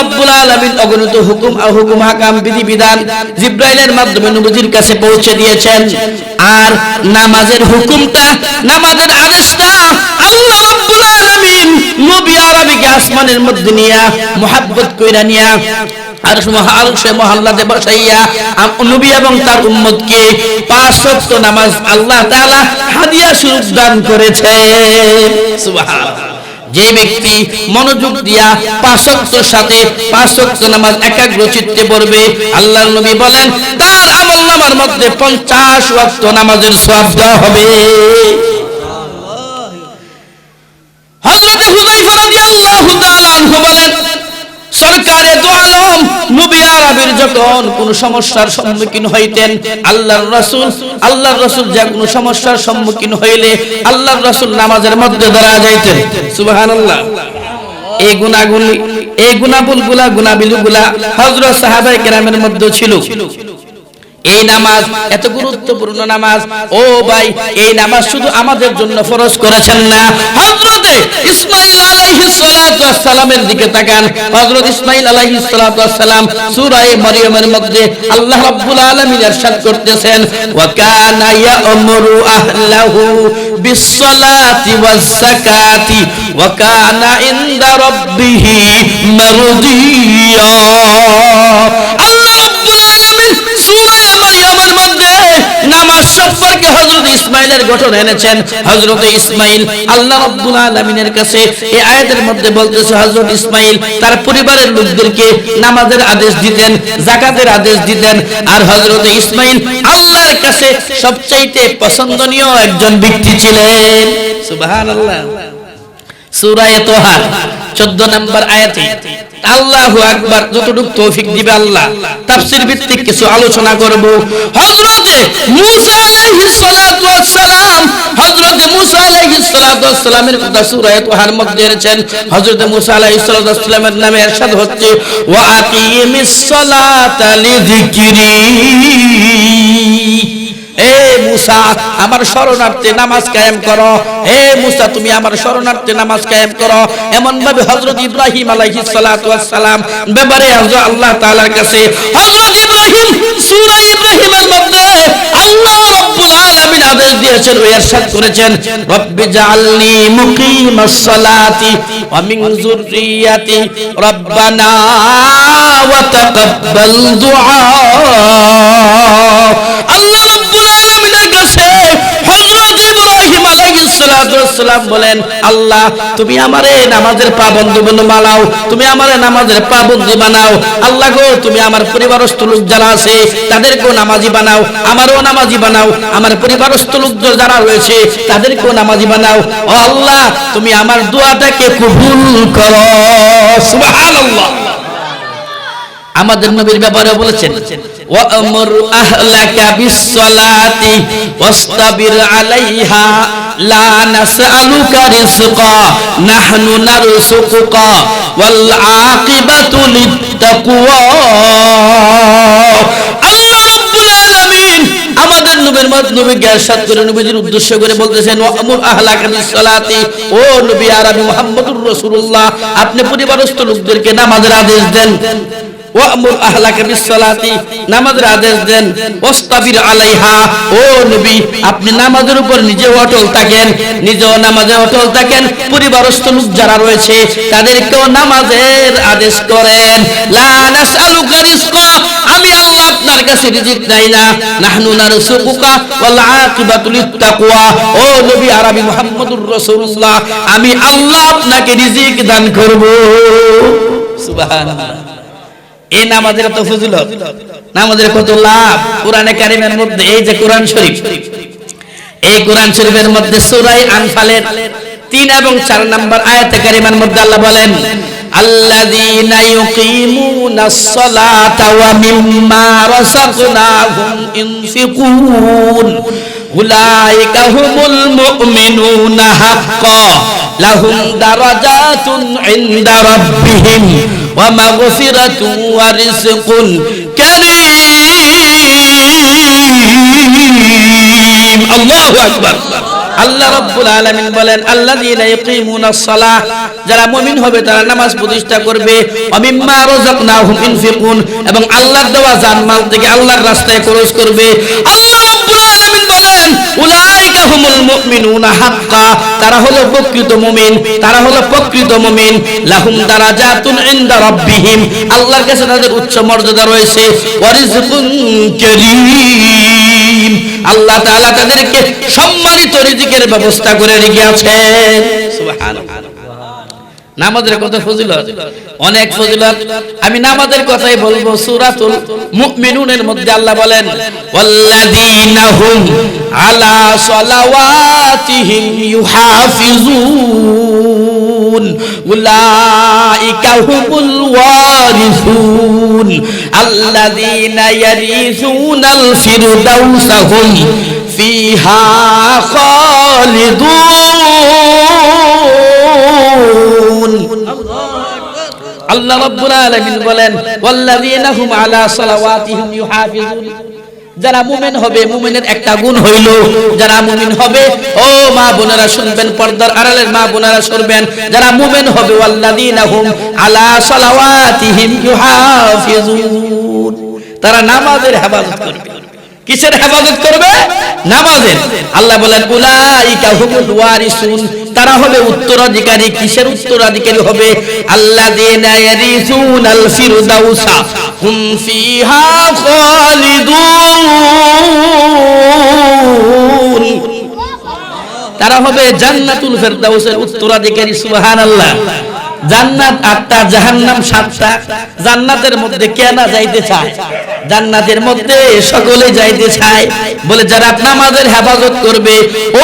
রাব্বুল অগণিত হুকুম হুকুম হাকাম জিব্রাইলের মাধ্যমে কাছে পৌঁছে দিয়েছেন। আর নামাজের হুকুমটা, নামাজের আদেশটা আল্লাহ রাব্বুল নবী আসমানের মধ্যে নিয়া, মোহাব্বত কইরা নিয়া, আর বসাইয়া নবী এবং তার উম্মতকে পাঁচ নামাজ আল্লাহ তাআলা হাদিয়া স্বরূপ দান করেছে যে ব্যক্তি মনোযোগ দিয়া পাঁচ সাথে পাঁচ নামাজ একাগ্র চিত্তে পড়বে আল্লাহ নবী বলেন, তার আমল নামার মধ্যে পঞ্চাশ ওয়াক্ত নামাজের সব দেওয়া হবে হযরত হুযায়ফা রাদিয়াল্লাহু তাআলা আনহু বলেন সরকারে দো আলম আরবের যখন কোন সমস্যার সম্মুখীন হইতেন, আল্লাহর রাসূল আল্লাহর রাসূল যে কোন সমস্যার সম্মুখীন হইলে আল্লাহর রাসূল নামাজের মধ্যে দাঁড়া যাইতেন। সুবহানাল্লাহ। এই গুণাগুলি, এই গুণাবুলগুলা গুণাবিলু গুলা হযরত সাহাবায়ে কেরামের মধ্যে ছিল। এই নামাজ এত গুরুত্বপূর্ণ নামাজ। ও ভাই, এই নামাজ শুধু আমাদের জন্য ফরজ করেছেন না। হযরতে ইসমাঈল আলাইহিস সালাতু সালামের দিকে তাকান। হযরত ইসমাঈল আলাইহিস সালাতু সালাম সূরা মরিয়মের মধ্যে আল্লাহ রাব্বুল আলামিন ইরশাদ করতেছেন, ওয়া কানা ইয়া'মুরু আহলাহু বিস সালাতি ওয়াজ যাকাতি ওয়া কানা ইনদা রাব্বিহি মারদিয়া আল্লাহ নামাজ সম্পর্কে হযরত ইসমাইলের গঠন এনেছেন। হযরত ইসমাইল আল্লাহ রাব্বুল আলামিনের কাছে এই আয়াতের মধ্যে বলতেছে, হযরত ইসমাইল তার পরিবারের লোকদেরকে নামাজের আদেশ দিতেন, যাকাতের আদেশ দিতেন আর হযরত ইসমাইল আল্লাহর কাছে সবচাইতে পছন্দনীয় একজন ব্যক্তি ছিলেন। সুবহানাল্লাহ। সূরা তোহা 14 নম্বর আয়াতে। আল্লাহু আকবার যতটুকু তৌফিক দিবে আল্লাহ তাফসীর ভিত্তিক কিছু আলোচনা করব হযরতে মূসা আলাইহিস সালাতু ওয়াস সালাম হযরতে মূসা আলাইহিস সালাতু ওয়াস সালামের কথা সূরা তোহার মধ্যে এনেছেন হযরতে মূসা আলাইহিস সালাতু ওয়াস সালামের নামে ارشاد হচ্ছে ওয়া আকিমিস সালাতা লিযিকরি হে মুসা, আমার শরণার্থে নামাজ কায়েম করো। হে মুসা, তুমি আমার শরণার্থে নামাজ কায়েম করো। এমন ভাবে হযরত ইব্রাহিম আলাইহিস সালাতু ওয়াস সালাম ব্যাপারে আল্লাহ তাআলার কাছে, হযরত ইব্রাহিম সূরা ইব্রাহিমের মধ্যে আল্লাহ রাব্বুল আলামিন আদেশ দিয়েছেন ও ইরশাদ করেছেন, রব্বি জাআলনি মুকিমাস সালাতি ওয়া মিন যুররিয়াতি রব্বানা ওয়া তাকাব্বাল দুআ। আল্লাহ সালাম বলেন, আল্লাহ, তুমি আমারে নামাজের পাবন্দ বানাও তুমি আমারে নামাজের পাবন্দি বানাও আল্লাহ গো, তুমি আমার পরিবারস্থ লোক যারা আছে, তাদেরকেও নামাজি বানাও, আমারও নামাজি বানাও। আমার পরিবারস্থ লোক যারা রয়েছে, তাদেরকেও নামাজি বানাও। ও আল্লাহ, তুমি আমার দোয়াটাকে কবুল করো। সুবহানাল্লাহ। আমাদের নবীর ব্যাপারে বলেছেন ওয়ামুর আহলাকা বিসসালাতি ওয়াসতাবির আলাইহা লা নাসআলুকা রিজকা নাহনু নারসুকুকা ওয়াল আকিবাতু লিত্তাকওয়া আল্লাহ রাব্বুল আলামিন আমাদের নবীর মত নবীকে ارشاد করে নবীর উদ্দেশ্য করে বলতেছেন ওয়ামুর আহলাকা বিসসালাতি ও নবী আরবি মুহাম্মদুর রাসূলুল্লাহ আপনি পরিবারস্থ লোকদেরকে নামাজের আদেশ দেন ওয়ামুর নামাজের আদেশ দেন। আলাইহা, ও নবী, আপনি নামাজের উপর নিজে অটল থাকেন নামাজে অটল থাকেন। পরিবারস্থ লোক যারা রয়েছে, তাদেরকেও নামাজের আদেশ করেন। আমি আল্লাহ আপনার কাছে রিজিক নাই না। নাহনু নারসুকুকা ওয়াল ও নবী আরবি মুহাম্মদুর রাসূলুল্লাহ, আমি আল্লাহ আপনাকে রিজিক দান করব। সুবহানাল্লাহ। এই নামাজের কত ফজিলত? নামাজের কত লাভ? কোরআনে কারিমের মধ্যে, এই যে কোরআন শরীফ, এই কোরআন শরীফের মধ্যে সূরায়ে আনফালের তিন এবং চার নম্বর আয়াতে কারিমার মধ্যে আল্লাহ বলেন, আল্লাযীনা ওয়া রিজকুন কারীম আল্লাহু আকবার আল্লাহ রাব্বুল আলামিন বলেন, আল্লাযীনা ইয়াকিমুনাস সালাহ যারা মুমিন হবে, তারা নামাজ প্রতিষ্ঠা করবে। অমিম্মা রাযাকনাহুম ইনফিকুন এবং আল্লাহর দেওয়া জানমাল থেকে আল্লাহর রাস্তায় খরচ করবে। উচ্চ মর্যাদা রয়েছে। সম্মানিত রিজিকের ব্যবস্থা করে রেখেছেন সুবহানাল্লাহ। নামাজের কত ফজিলত? অনেক ফজিলত। আমি নামাজের কথাই বলব, সূরাতুল মুমিনুনের মধ্যে আল্লাহ বলেন, ওয়াল্লাযীনা হুম আলা সালাওয়াতিহিম ইউহাফিজুন, উলাইকা হুমুল ওয়ারিসুন, আল্লাযীনা ইয়ারিসুনাল ফিরদাউসা হুম ফিহা খালিদুন। আল্লাহ রাব্বুল আলামিন বলেন, ওয়াল্লাযীনা আলা সালাওয়াতিহিম ইউহাফিজুন। যারা মুমিন হবে, মুমিনের একটা গুণ হইল, যারা মুমিন হবে, ও মা বোনেরা শুনবেন, পর্দার আড়ালের মা বোনেরা শুনবেন, যারা মুমিন হবে, ওয়াল্লাযীনা হুম আলা সালাওয়াতিহিম ইউহাফিজুন। তারা নামাজের হেফাজত করবে। কিসের হেফাজত করবে? নামাজের। আল্লাহ বলেন, উলাইকা হুমুল ওয়ারিসুন। তারা হবে উত্তরাধিকারী, কিসের উত্তরাধিকারী হবে? খালিদুন। তারা হবে জান্নাতুল ফেরদাউসের উত্তরাধিকারী, সুবহানাল্লাহ। জান্নাত আটটা, জাহান্নাম সাতটা। জান্নাতের মধ্যে কে না যাইতে চায়? জান্নাতের মধ্যে সকলে যাইতে চায়। বলে যারা নামাজের হেফাজত করবে, ও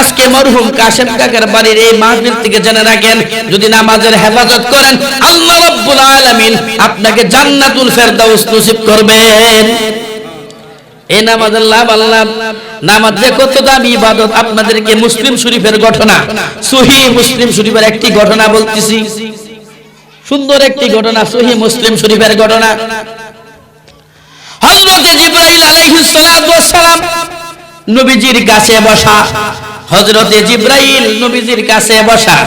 আজকে মরহুম কাশেম কাকার বাড়ির এই মাহফিল থেকে জেনে রাখেন, যদি নামাজের হেফাজত করেন, আল্লাহ রাব্বুল আলামিন আপনাকে জান্নাতুল ফেরদাউস নসিব করবেন। এই নামাজের লাভ আল্লাহ, নামাজ যে কত দামি ইবাদত আপনাদেরকে মুসলিম শরীফের ঘটনা, সহি মুসলিম শরীফের একটি ঘটনা বলতেছি। সুন্দর একটি ঘটনা, সহি মুসলিম শরীফের ঘটনা। হযরতে জিবরাইল আলাইহিস সালাম নবীজির কাছে বসা হযরতে জিবরাইল নবীজির কাছে বসা।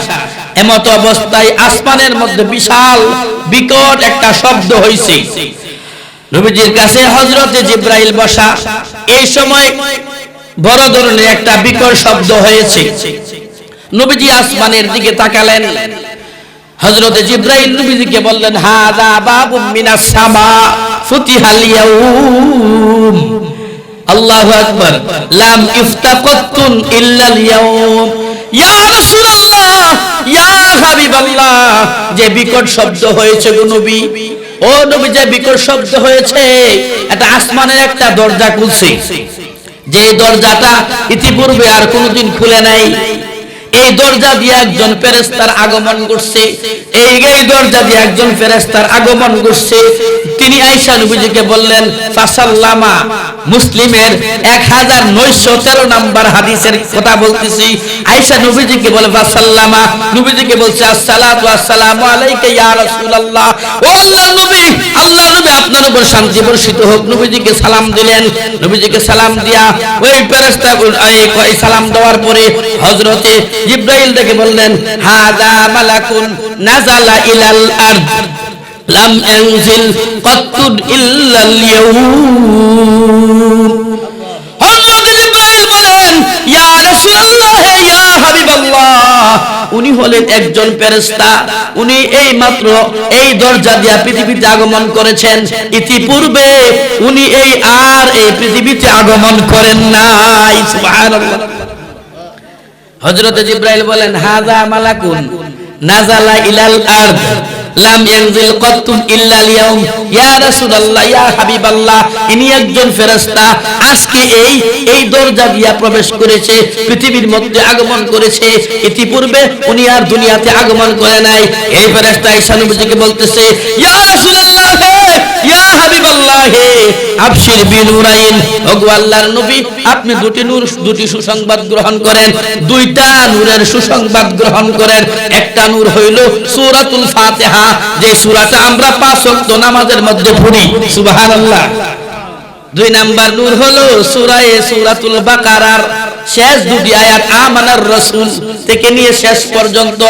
এমত অবস্থায় আসমানের মধ্যে বিশাল, বিকট একটা শব্দ হইছে। নবীজির কাছে হজরতে জিব্রাইল বসা। এই সময় বড় ধরনের একটা বিকট শব্দ হয়েছে। নবীজি আসমানের দিকে তাকালেন। হযরতে জিব্রাইল নবীজিকে বললেন হাদা বাবুম মিনাস সামা, ফুতিহাল ইয়াউম। লাম ইফতাকাতুন ইয়া রাসূলুল্লাহ, ইয়া হাবিবাল্লাহ, যে বিকট শব্দ হয়েছে গো নবী। ও নবী, যে বিকট শব্দ হয়েছে, এটা আসমানের একটা দরজা খুলছে। যে দরজাটা ইতিপূর্বে আর কোনোদিন খুলে নাই। এই দরজা দিয়ে একজন ফেরেস্তার আগমন করছে এই এই দরজা দিয়ে একজন ফেরেস্তার আগমন করছে তিনি আয়সা নবীজিকে বললেন, ফাসাল্লামা, মুসলিমের এক হাজার নয়শো তেরো নাম্বার হাদিসের কথা বলতেছি। আয়সা নবীজিকে বলে, ফাসাল্লামা, নবীজিকে বলছে, আসসালাতু আসসালামু আলাইকা ইয়া রাসূলুল্লাহ। ও আল্লাহ নবী আল্লাহ নবী আপনার উপর শান্তি বর্ষিত হোক। নবীজিকে সালাম দিলেন। নবীজিকে সালাম দিয়া ওই ফেরেশতা এই সালাম দেওয়ার পরে হযরতে জিব্রাইল দেখে বললেন হাদা মালাকুন নাজালা ইলাল আরদ, লাম ইয়ানজিল কাত্তুন ইল্লাল ইয়াউম। হযরত জিব্রাইল বলেন, ইয়া রাসূলুল্লাহ, ইয়া হাবিবাল্লাহ। উনি হলেন একজন ফেরেশতা। উনি এই মাত্র এই দরজা দিয়া পৃথিবীতে আগমন করেছেন। ইতিপূর্বে উনি এই আর এই পৃথিবীতে আগমন করেন নাই, সুবহানাল্লাহ। হযরত জিব্রাইল বলেন, হাযা মালাকুন নাজালা ইলাল আরদ, লাম ইয়ানজিল কাত্তুন ইল্লাল ইয়াউম ইয়া রাসূলুল্লাহ, ইয়া হাবিবাল্লাহ, ইনি একজন ফেরেশতা। আজকে এই এই দরজা দিয়া প্রবেশ করেছে, পৃথিবীর মধ্যে আগমন করেছে। ইতিপূর্বে উনি আর দুনিয়াতে আগমন করে নাই। এই ফেরেশতা ঈসা নবীজিকে বলতেছে, ইয়া রাসূলুল্লাহ ইয়া হাবিবাল্লাহ আবশির বিনুরাইন ওগো আল্লাহর নবী, আপনি দুটি নূর, দুটি সুসংবাদ গ্রহণ করেন, দুইটা নূরের সুসংবাদ গ্রহণ করেন। একটা নূর হইল সূরাতুল ফাতিহা, যে সূরাটা আমরা পাঁচ ওয়াক্ত নামাজের মধ্যে পড়ি। সুবহানাল্লাহ। দুই নাম্বার নূর হলো সূরায়ে সূরাতুল বাকারার। শেষ দুটি আয়াত আমানার রাসূল থেকে নিয়ে শেষ পর্যন্ত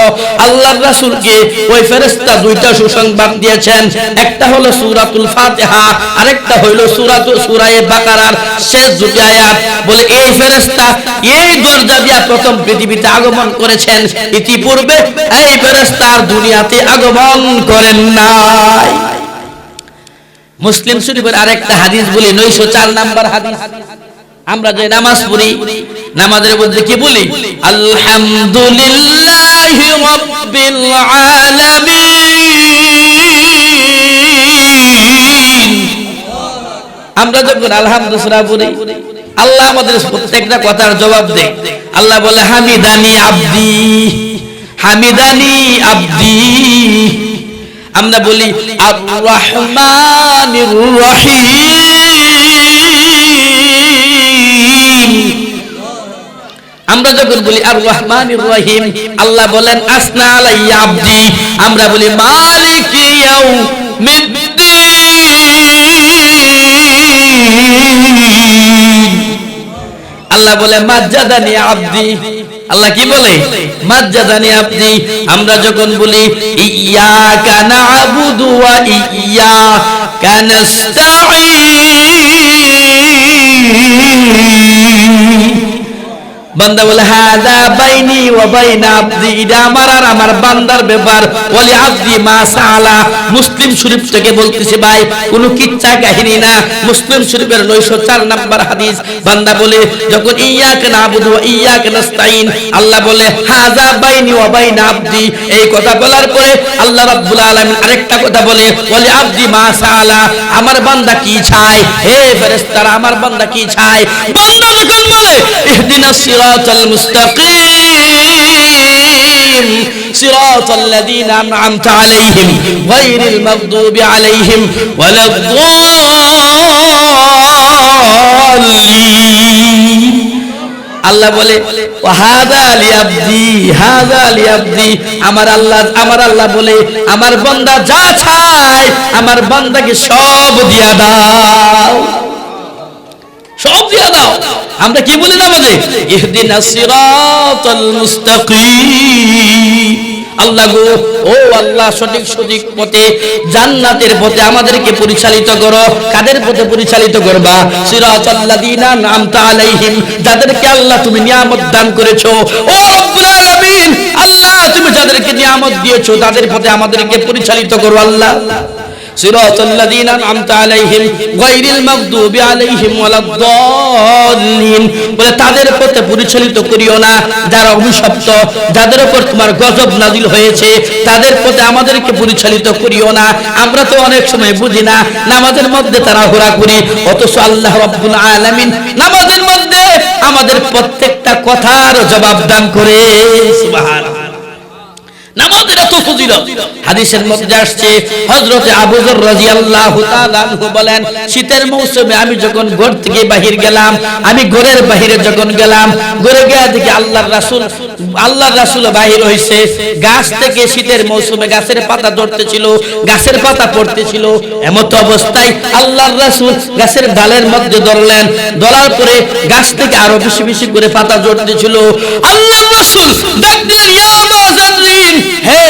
আল্লাহর রাসূলকে ওই ফেরেশতা দুইটা সুসংবাদ দিয়েছেন। একটা হলো সূরাতুল ফাতিহা, আরেকটা হলো সূরাতু, সূরায়ে বাকারার শেষ দুটি আয়াত। বলে, এই ফেরেশতা, এই দরজা দিয়া প্রথম পৃথিবীতে আগমন করেছেন। ইতিপূর্বে এই ফেরেশতা আর দুনিয়াতে আগমন করেন নাই। মুসলিম শরীফের আরেকটা হাদিস বলি, নয়শো চার নাম্বার হাদিস। আমরা যে নামাজ পড়ি নামাজের মধ্যে কি বলি? আলহামদুলিল্লাহি রাব্বিল আলামিন। আমরা যখন আলহামদুলিল্লাহ বলি আল্লাহ আমাদের প্রত্যেকটা কথার জবাব দেয়। আল্লাহ বলে হামিদানি আব্দি হামিদানি আব্দি। আমরা বলি আর রহমানির রহিম। আমরা যখন বলি, আর রহমানির রহিম আল্লাহ বলেন, আসনা আব্দি আমরা বলি, মালিক আল্লাহ বলে, মাজ্জাদানি আব্দি আল্লাহ কি বলে? মাজ্জাদানি আব্দি আমরা যখন বলি ইয়াকা না'বুদু ওয়া ইয়াকা নাস্তাঈন বান্দা বলে, হাদা বাইনি ওয়া বাইনা আব্দি এটা আমার আর আমার বান্দার ব্যাপার। ওয়ালি আব্দি মা সালা মুসলিম শরীফ থেকে বলতেছে, ভাই, কোনো কিচ্ছা কাহিনী না। মুসলিম শরীফের 904 নাম্বার হাদিস, বান্দা বলে, যখন ইয়াকা নাবুদু ওয়া ইয়াকা নাস্তাইন আল্লাহ বলে, হাদা বাইনি ওয়া বাইনা আব্দি। এই কথা বলার পরে আল্লাহ রাব্বুল আলামিন আরেকটা কথা বলে, ওয়ালি আব্দি মা সালা আমার বান্দা কি চায়? হে ফেরেশতারা, আমার বান্দা কি চায়? বান্দা যখন বলে, ইহদিনাস الصراط المستقيم صراط الذين أنعمت عليهم غير المغضوب عليهم ولا الضالين আল্লাহ বলে হাদা আলী আব্দি হাদা আলী আব্দি আমার আল্লাহ আমার আল্লাহ বলে আমার বান্দা যা চায় আমার বান্দাকে সব দিয়া দাও সব দিয়া দাও। আমরা কি বলি মুস্তাকিম। আল্লাহ গো, ও আল্লাহ, সঠিক সঠিক পথে, জান্নাতের পথে আমাদেরকে পরিচালিত করো। কাদের পথে পরিচালিত করবা? সিরাতাল্লাযিনা নামতা আলাইহিম। যাদেরকে আল্লাহ তুমি নিয়ামত দান করেছ। ও রব্বুল আলামিন, আল্লাহ তুমি যাদেরকে নিয়ামত দিয়েছ, তাদের পথে আমাদেরকে পরিচালিত করো আল্লাহ। صراط الذين أنعمت عليهم غير المغضوب عليهم ولا الضالين বলে তাদের পথে পরিচালিত করিও না যারা অভিশপ্ত যাদের উপর তোমার গজব নাজিল হয়েছে তাদের পথে আমাদেরকে পরিচালিত করিও না আমরা তো অনেক সময় বুঝি না নামাজের মধ্যে তারা ঘোরা করি অথচ আল্লাহ রাব্বুল আলামিন নামাজের মধ্যে আমাদের প্রত্যেকটা কথার জবাব দান করে সুবহানাল্লাহ নামাজের এত ফজিলত। হাদিসের মধ্যে আসছে, হযরতে আবু যর রাদিয়াল্লাহু তাআলা বলেন, শীতের মৌসুমে আমি যখন ঘর থেকে বাহির গেলাম, আমি ঘরের বাহিরে যখন গেলাম, ঘরে গিয়ে দেখি আল্লাহর রাসূল আল্লাহর রাসূল বাহির হইছে। গাছ থেকে শীতের মৌসুমে গাছের পাতা ধরতেছিল, গাছের পাতা পড়তেছিল। এমত অবস্থায় আল্লাহর রাসূল গাছের ডালের মধ্যে ধরলেন। ধরার পরে গাছ থেকে আরও বেশি বেশি করে পাতা জড়তেছিল আল্লাহর রাসূল ডাক দিলেন, ইয়া যাররিন হে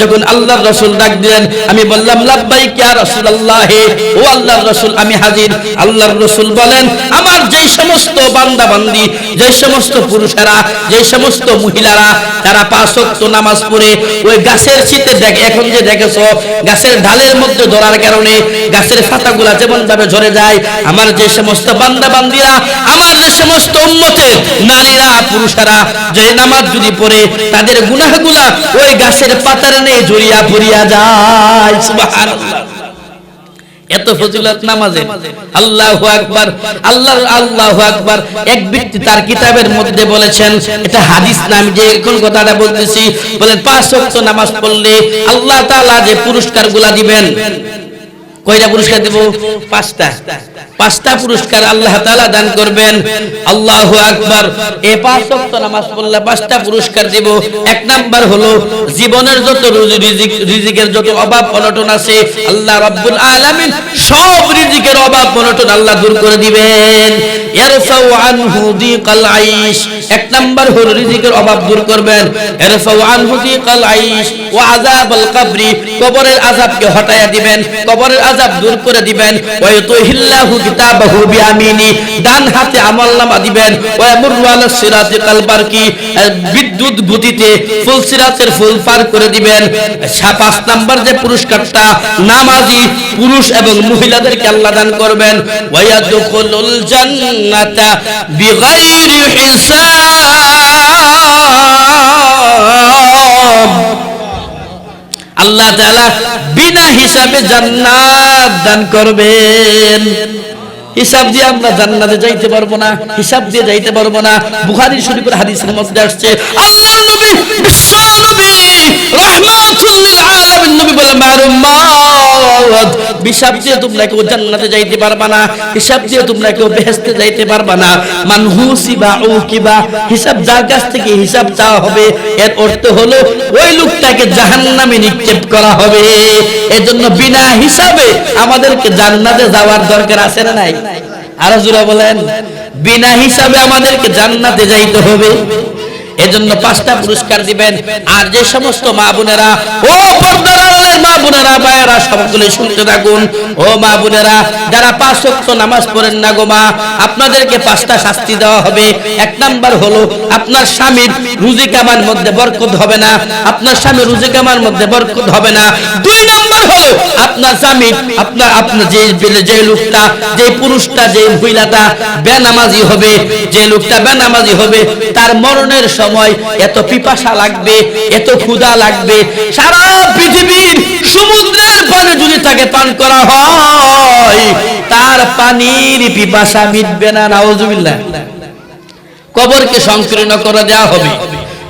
যখন আল্লাহর রাসূল ডাক দিলেন, আমি বললাম, লাব্বাইক ইয়া রাসূলুল্লাহ ও আল্লাহর রাসূল, আমি হাজির। আল্লাহর রাসূল বলেন, আমার যেই সমস্ত বান্দা বান্দি যেই সমস্ত পুরুষেরা, যেই সমস্ত মহিলারা, তারা পাঁচ ওয়াক্ত নামাজ পড়ে, ওই গাছের দেখ, এখন যে দেখেছ, গাছের ঢালের মধ্যে ধরার কারণে গাছের পাতাগুলা যেমন ভাবে ঝরে যায়, আমার যে সমস্ত বান্দা বান্দিরা আমার যে সমস্ত উম্মতের নারীরা, পুরুষেরা, যে নামাজ যদি পড়ে তাদের গুনাহগুলা ওই গাছের পাতার নেই জড়িয়া পড়িয়া যায়। এত ফজিলত নামাজে আল্লাহু আকবার, আল্লাহ, আল্লাহু আকবার। এক ব্যক্তি তার কিতাবের মধ্যে বলেছেন, এটা হাদিস না, আমি যে এখন কথাটা বলতেছি, বলেন, পাঁচ ওয়াক্ত নামাজ পড়লে আল্লাহ তাআলা যে পুরস্কারগুলা দিবেন, কয়টা পুরস্কার দেব? পাঁচটা। পাঁচটা পুরস্কার আল্লাহ তাআলা দান করবেন। আল্লাহু আকবার। এই পাঁচ ওয়াক্ত নামাজ পড়লে পাঁচটা পুরস্কার দেব। এক নাম্বার হলো, জীবনের যত রিজিক রিজিকের যত অভাব, অনটন আছে, আল্লাহ রাব্বুল আলামিন সব রিজিকের অভাব, অনটন আল্লাহ দূর করে দিবেন। ইয়ারফাউ দূর করে দিবেন। ওয়া কিতাবাহু বিয়ামিনি ডান হাতে আমলনামা দিবেন। ওয়া ইয়ামুরু আলা সিরাতি কালবারকি। বিদ্যুৎ গতিতে ফুল সিরাতের ফুল পার করে দিবেন। পাঁচ নাম্বার যে পুরস্কারটা, নামাজি পুরুষ এবং মহিলাদেরকে আল্লাহ দান করবেন। ওয়ায়াদখুলুল জান্নাতা বিগাইরি হিসাব। আল্লাহ বিনা হিসাবে জান্নাত দান করবেন। হিসাব দিয়ে আমরা জান্নাতে যাইতে পারব না, হিসাব দিয়ে যাইতে পারব না। বুখারী শরীফের হাদিসের মধ্যে আসছে, আল্লাহর নবী, বিশ্ব নবী, রাহমাতুল আলামিন নবী বলে মারুমাত হিসাব দিয়ে তোমরা কেউ জান্নাতে যাইতে পারবা না, হিসাব দিয়ে তোমরা কেউ বেহেশতে যাইতে পারবা না। মানহুসি বা উকিবা, হিসাব যার কাছ থেকে হিসাব চাওয়া হবে, এর অর্থ হলো ওই লোকটাকে জাহান্নামে নিক্ষেপ করা হবে। এজন্য বিনা হিসাবে আমাদেরকে জান্নাতে যাওয়ার দরকার আছে না নাই? আরও জোরা বলেন, বিনা হিসাবে আমাদেরকে জান্নাতে যাইতে হবে। এজন্য পাঁচটা পুরস্কার দিবেন। আর যে সমস্ত মা বোনেরা, ও পর্দার আড়ালের মা বোনেরা ভাইয়েরা সবগুলো শুনতে থাকুন। ও মা বোনেরা, যারা পাঁচ ওয়াক্ত নামাজ পড়েন না গো মা, আপনাদেরকে পাঁচটা শাস্তি দেওয়া হবে। এক নাম্বার হলো, আপনার স্বামীর রুজি কামার মধ্যে বরকত হবে না। আপনার স্বামীর রুজি কামার মধ্যে বরকত হবে না। দুই নাম্বার হলো, আপনার স্বামী, আপনার আপনার যে যে লোকটা, যে পুরুষটা, যে মহিলাটা বেনামাজি হবে, যে লোকটা বেনামাজি হবে, তার মরণের সময় এত পিপাসা লাগবে, এত ক্ষুধা লাগবে। সারা পৃথিবীর সমুদ্রের পানি যদি তাকে পান করা হয়, তার পানির পিপাসা মিটবে না নাওজুবিল্লাহ কবরকে সংকীর্ণ করে দেওয়া হবে।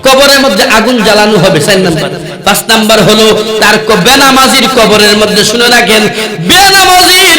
কবরের মধ্যে আগুন জ্বালানো হবে, চার নাম্বার। পাঁচ নাম্বার হলো, তার বেনামাজির কবরের মধ্যে শুনে রাখেন, বেনামাজির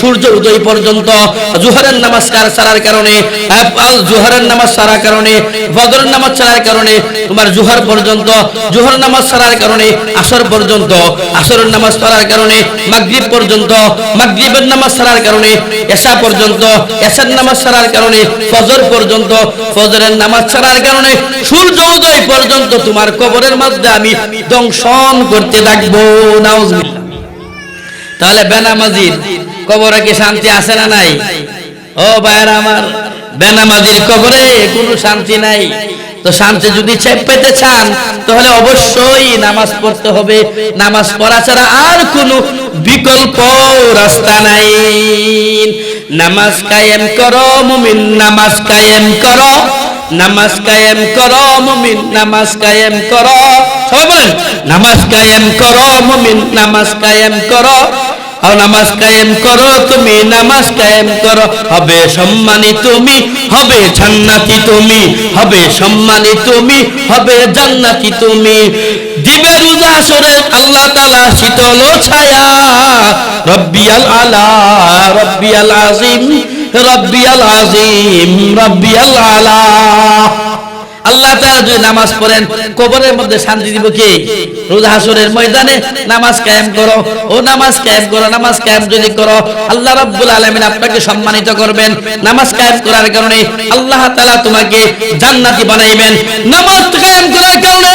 সূর্য উদয় পর্যন্ত জোহরের নামাজ ছাড়ার কারণে জোহরের নামাজ ছাড়ার কারণে ফজরের নামাজ ছাড়ার কারণে, তোমার জোহর পর্যন্ত জোহর নামাজ ছাড়ার কারণে, আসর পর্যন্ত, আসরের নামাজ ছাড়ার কারণে, মাগরিব পর্যন্ত, মাগরিবের নামাজ ছাড়ার কারণে, এশা পর্যন্ত, এশার নামাজ ছাড়ার কারণে, ফজর পর্যন্ত, ফজরের নামাজ ছাড়ার কারণে, সূর্য উদয় পর্যন্ত তোমার কবরের মধ্যে আমি দংশন করতে থাকব, নাউজুবিল্লাহ। তাহলে বেনামাজির কবরে কি শান্তি আছে না নাই? ও ভাইয়েরা আমার বেনামাজির কবরে কোনো শান্তি নাই। তো শান্তি যদি পেতে চান, তাহলে অবশ্যই নামাজ পড়তে হবে। নামাজ পড়া ছাড়া আর কোনো বিকল্প রাস্তা নাই। নামাজ কায়েম করো, মুমিন নামাজ কায়েম করো। নামাজ কায়েম করো, মুমিন নামাজ কায়েম করো। সবাই নামাজ কায়েম করো, মুমিন নামাজ কায়েম করো। নামাজ কায়েম করো, তুমি নামাজ কায়েম করো। হবে সম্মানী তুমি, হবে জান্নাতি তুমি, হবে সম্মানী তুমি, হবে জান্নাতি তুমি। দিবে রোজা সরে আল্লাহ তাআলা শীতল ছায়া। রব্বিয়াল আলা, রব্বিয়াল আজিম রব্বিয়াল আজিম, রব্বিয়াল আলা। আল্লাহ তাআলা যদি নামাজ পড়েন, কবরের মধ্যে শান্তি দিব কে? রোজা হাসরের ময়দানে নামাজ কায়েম করো। ও নামাজ কায়েম করো, নামাজ কায়েম যদি করো, আল্লাহ রাব্বুল আলামিন আপনাকে সম্মানিত করবেন। নামাজ কায়েম করার কারণে আল্লাহ তাআলা তোমাকে জান্নাতি বানাইবেন। নামাজ কায়েম করার কারণে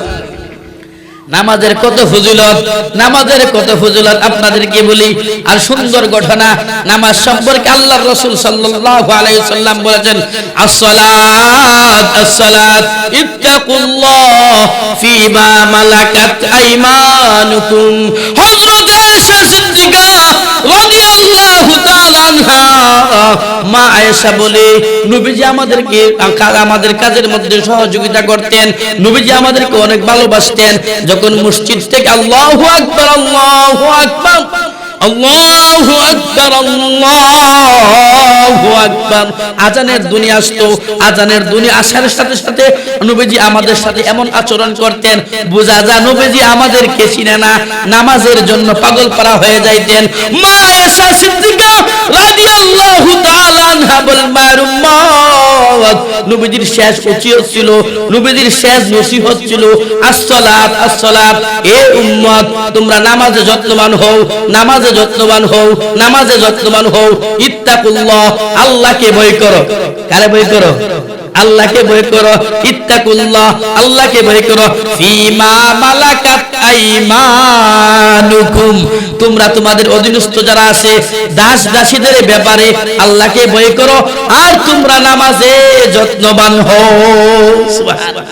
নামাজের কত ফজিলত, নামাজের কত ফজিলত, আপনাদেরকে বলি, আর সুন্দর ঘটনা, নামাজ সম্পর্কে আল্লাহর রাসূল সাল্লাল্লাহু আলাইহি সাল্লাম বলেছেন, আসসালাত আসসালাত as-salat ফিমা মালাকাত আইমানুকুম। হযরত আয়েশা সিদ্দিকা রাদিয়াল্লাহু মা আয়েশা বলে, নবীজি আমাদেরকে আমাদের কাজের মধ্যে সহযোগিতা করতেন। নবীজি আমাদেরকে অনেক ভালোবাসতেন। যখন মসজিদ থেকে আল্লাহু আকবার আল্লাহু আকবার আল্লাহু আকবার, আল্লাহু আজানের আসতো, আজানের আসার সাথে সাথে নবীজি আমাদের সাথে এমন আচরণ করতেন, বোঝা নবীজি আমাদেরকে চিনে না, নামাজের জন্য পাগল পারা হয়ে যাইতেন। নামাজে হও, নামাজে যত্নবান হও, নামাজে যত্নবান হও, ইত্তাকুল্লাহ। আল্লাহকে ভয় করো। কারে ভয় করো? আল্লাহকে ভয় করো। ইত্তাকুল্লাহ, আল্লাহকে ভয় করো। ফিমা মালাকাত আইমানুকুম। তোমরা তোমাদের অধীনস্থ যারা আছে দাস দাসীদের ব্যাপারে আল্লাহকে ভয় করো। আর তোমরা নামাজে যত্নবান হও। সুবহানাল্লাহ।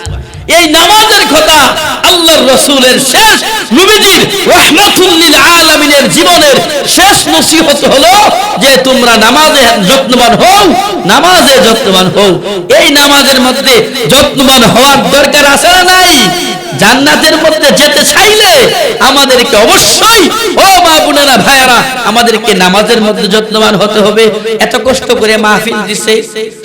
এই নামাজের কথা আল্লাহর রসুলের শেষ নবীজির রহমাতুল্লিল আলামিনের জীবনের শেষ নসিহত হলো যে তোমরা নামাজে যত্নবান হও, নামাজে যত্নবান হও। এই নামাজের মধ্যে যত্নবান হওয়ার দরকার আছে না নাই? জান্নাতের মধ্যে যেতে চাইলে আমাদেরকে অবশ্যই, ও মা বোনেরা, ভাইয়ারা, আমাদেরকে নামাজের মধ্যে যত্নবান হতে হবে। এত কষ্ট করে মাহফিল দিছে।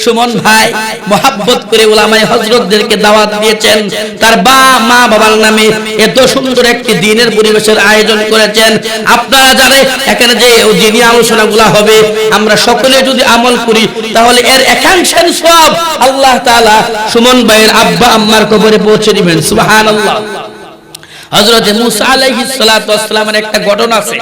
সুমন ভাই মোহাব্বত করে ওলামাই হজরতদেরকে দাওয়াত দিয়েছেন। তার বা, মা, বাবার নামে এত সুন্দর একটি দিনের পরিবেশের আয়োজন করেছেন। আপনারা জানে, এখানে যে দিনই আলোচনাগুলা হবে, আমরা সকলে যদি আমল করি, তাহলে এর একাংশের সব আল্লাহ তাআলা সুমন ভাইয়ের আব্বা আম্মার কবরে পৌঁছে দিবেন। সুবহানাল্লাহ। হযরত মুসা আলাইহিস সালাতু একটা ঘটনা আছে।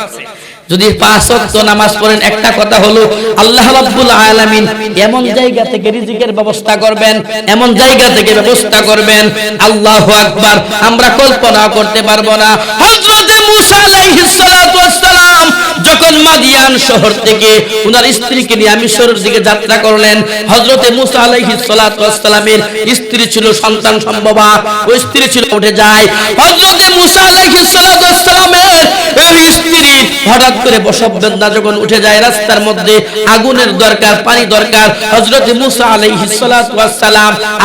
যদি পাঁচ ওয়াক্ত নামাজ পড়েন, একটা কথা হলো, আল্লাহ রাব্বুল আলামিন এমন জায়গা থেকে রিজিকের ব্যবস্থা করবেন, এমন জায়গা থেকে ব্যবস্থা করবেন, আল্লাহু আকবার, আমরা কল্পনা করতে পারব না। হযরত মুসা আলাইহিস যখন মাদিয়ান শহর থেকে ওনার স্ত্রীকে নিয়ে মিশরের দিকে যাত্রা করলেন, হযরতে মুসা আলাইহিস স্ত্রী ছিল সন্তান সম্ভবা। ওই স্ত্রী ছিল উঠে যায়। হযরতে মুসা স্ত্রী হঠাৎ করে যখন উঠে যায়, রাস্তার মধ্যে আগুনের দরকার, পানি দরকার। হযরত মুসা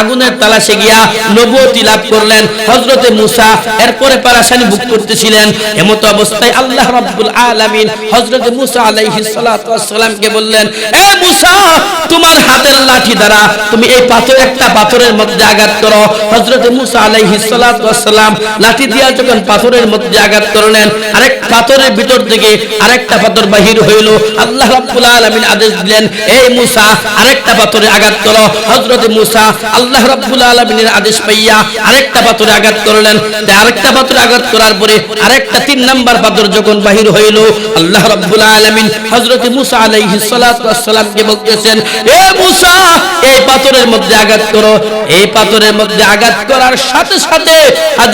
আগুনের তালাশে গিয়া নবুয়তি লাভ করলেন। হযরত মুসা এরপরে পারাশানি ভোগ করতেছিলেন। এমত অবস্থায় আল্লাহ রাব্বুল আলামিন হযরত মুসা আলাইহিস সালাতু ওয়াসসালামকে বললেন, এ মুসা, তোমার হাতের লাঠি দ্বারা তুমি এই পাথর, একটা পাথরের মধ্যে আঘাত করো। হযরত মুসা আলাইহিস সালাতু ওয়াসসালাম লাঠি দিয়া যখন পাথরের মধ্যে আঘাত করলেন, আরেক পাথরের ভিতর থেকে আরেকটা পাথর বাহির হইল। আল্লাহ রাব্বুল আলামিন আদেশ দিলেন এই মুসা, আরেকটা পাথরে আঘাত করো। হযরত মুসা আল্লাহ রাব্বুল আলামিনের আদেশ পাইয়া আরেকটা পাথরে আঘাত করলেন। আরেকটা পাথরে আঘাত করার পরে আরেকটা তিন নাম্বার পাথর যখন বাহির হইল, আল্লাহ রাব্বুল আলামিন হযরত আলাইহিস সালাতু ওয়াসসালামকে বলতেছেন, এ এই পাথরের মধ্যে আঘাত করো। এই পাথরের মধ্যে আঘাত করার সাথে সাথে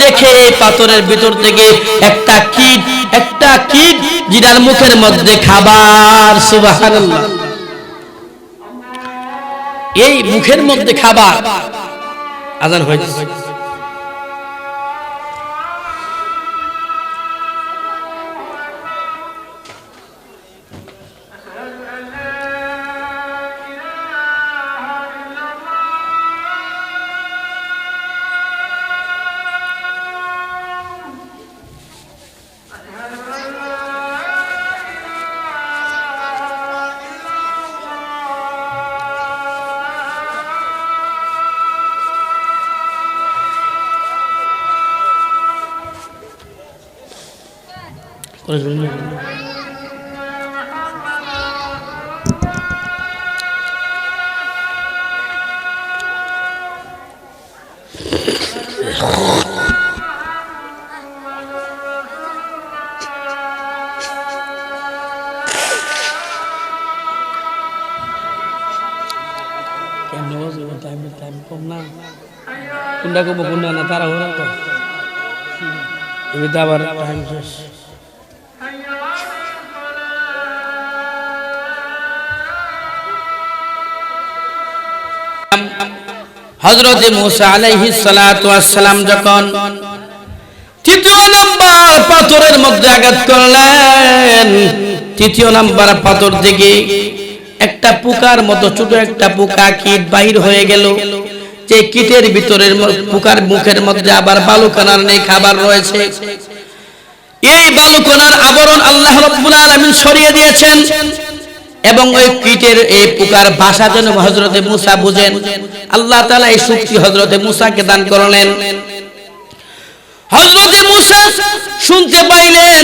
দেখে এই পাথরের ভিতর থেকে একটা কীট একটা কীট যেটার মুখের মধ্যে খাবার, সুবহানাল্লাহ। এই মুখের মধ্যে খাবার। হয়েছে। Bunda ko bukunda na tara orang ko. Ibita barat time sus. হজরত মুসা আলাইহিস সালাতু ওয়াসসালাম যখন তৃতীয় নাম্বার পাথরের মধ্যে আঘাত করলেন, তৃতীয় নাম্বার পাথর থেকে একটা পোকার মতো, ছোট একটা পোকা কীট বাহির হয়ে গেল। যে কীটের ভিতরের পোকার মুখের মধ্যে আবার বালুকানার নেই খাবার রয়েছে। এই বালুকণার আবরণ আল্লাহ রব্বুল আলামিন সরিয়ে দিয়েছেন। এবং ওই কীটের এই পোকার ভাষা যেন হজরতে মুসা বুঝেন। আল্লাহ তাআলা এই শক্তি হজরতে মুসাকে দান করলেন। হজরতে মুসা শুনতে পাইলেন,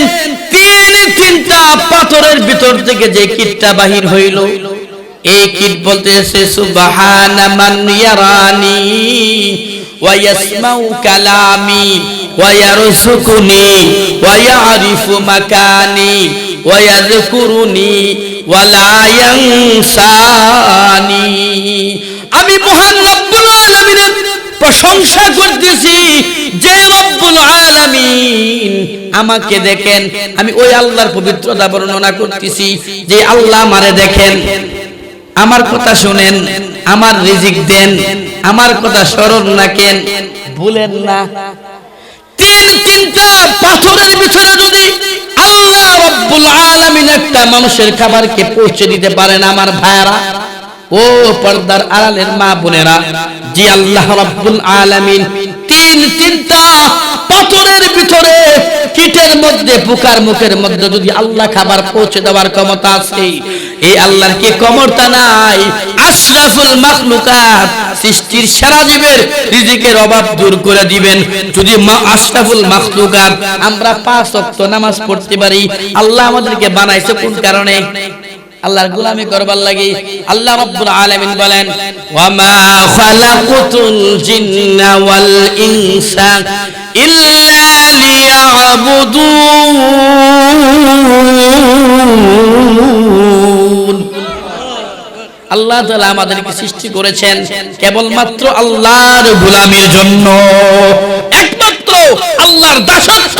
তিন তিনটা পাথরের ভিতর থেকে যে কীটটা বাহির হইল। এই কীট বলতেছে, সুবহানা মান কালামি ওয়া ইয়ারযুকুনি ওয়া মাকানি ওয়া আমি মহান রব্বুল আলামিনের প্রশংসা করতেছি, যে রব্বুল আলামিন আমাকে দেখেন। আমি ওই আল্লাহর পবিত্রতা বর্ণনা করতেছি, যে আল্লাহ আমারে দেখেন। আমার কথা শুনেন, আমার রিজিক দেন, আমার কথা স্মরণ রাখেন। ভুলেন না। তিন তিনটা পাথরের ভিতরে যদি আল্লাহ রব্বুল আলামিন একটা মানুষের খাবারকে পৌঁছে দিতে পারেন আমার ভাইরা ও পর্দার আড়ালের মা বোনেরা, জি আল্লাহ রাব্বুল আলামিন তিন তিনটা পাথরের ভিতরে, কীটের মধ্যে, পোকার মুখের মধ্যে যদি আল্লাহ খাবার পৌঁছে দেওয়ার ক্ষমতা আছে, এই আল্লাহর কি ক্ষমতা নাই? আশরাফুল মাখলুকাত সৃষ্টির সেরা জীবের রিজিকের অভাব দূর করে দিবেন। যদি আশরাফুল মাখলুকাত, আমরা পাঁচ ওয়াক্ত নামাজ পড়তে পারি, আল্লাহ আমাদেরকে বানাইছে কোন কারণে? আল্লাহর গোলামি করবার লাগি। আল্লাহ রাব্বুল আলামিন বলেন ওয়া মা খালাকুতুল জিন্না ওয়াল ইনসা ইল্লা লিয়াবুদুন। আল্লাহ তাআলা আমাদেরকে সৃষ্টি করেছেন কেবলমাত্র আল্লাহর গোলামির জন্য। একমাত্র আল্লাহর দাসত্ব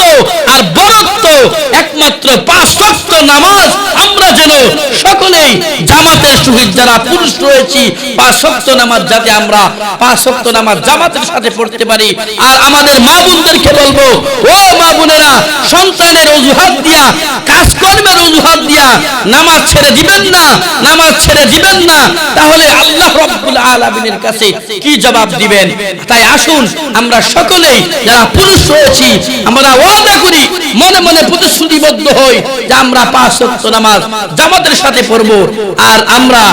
আর বরত্ব, একমাত্র পাঁচ ওয়াক্ত নামাজ জামাতের সহিত যারা পুরুষ রয়েছি, পাঁচ নামাজ যাতে আমরা পাঁচ নামাজ জামাতের সাথে পড়তে পারি। আর আমাদের মা বোনদেরকে বলব, ও মা বোনেরা, সন্তানের অজুহাত দিয়া, কাজকর্মের অজুহাত দিয়া নামাজ ছেড়ে দিবেন না, নামাজ ছেড়ে দিবেন না। তাহলে আল্লাহ রব্বুল আলামিনের কাছে কি জবাব দিবেন? তাই আসুন, আমরা সকলেই যারা পুরুষ রয়েছি, আমরা ওয়াদা করি মনে মনে প্রতিশ্রুতিবদ্ধ হই যে আমরা পাঁচ ওয়াক্ত নামাজ জামাতের সাথে পড়ব। আর আমরা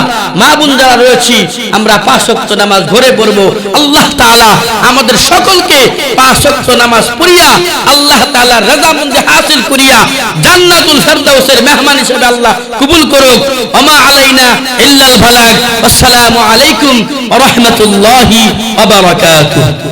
মা বোন যারা রয়েছি, আমরা পাঁচ ওয়াক্ত নামাজ ধরে পড়ব। আল্লাহ তাআলা আমাদের সকলকে পাঁচ ওয়াক্ত নামাজ পড়িয়া, আল্লাহ তাআলা রাজামন্দি হাসিল করিয়া জান্নাতুল ফেরদাউসের মেহমান হিসেবে আল্লাহ কবুল করুক। ওমা আলাইনা ইল্লাল বালাগ। আসসালামু আলাইকুম ওয়া রাহমাতুল্লাহি ওয়া বারাকাতুহু।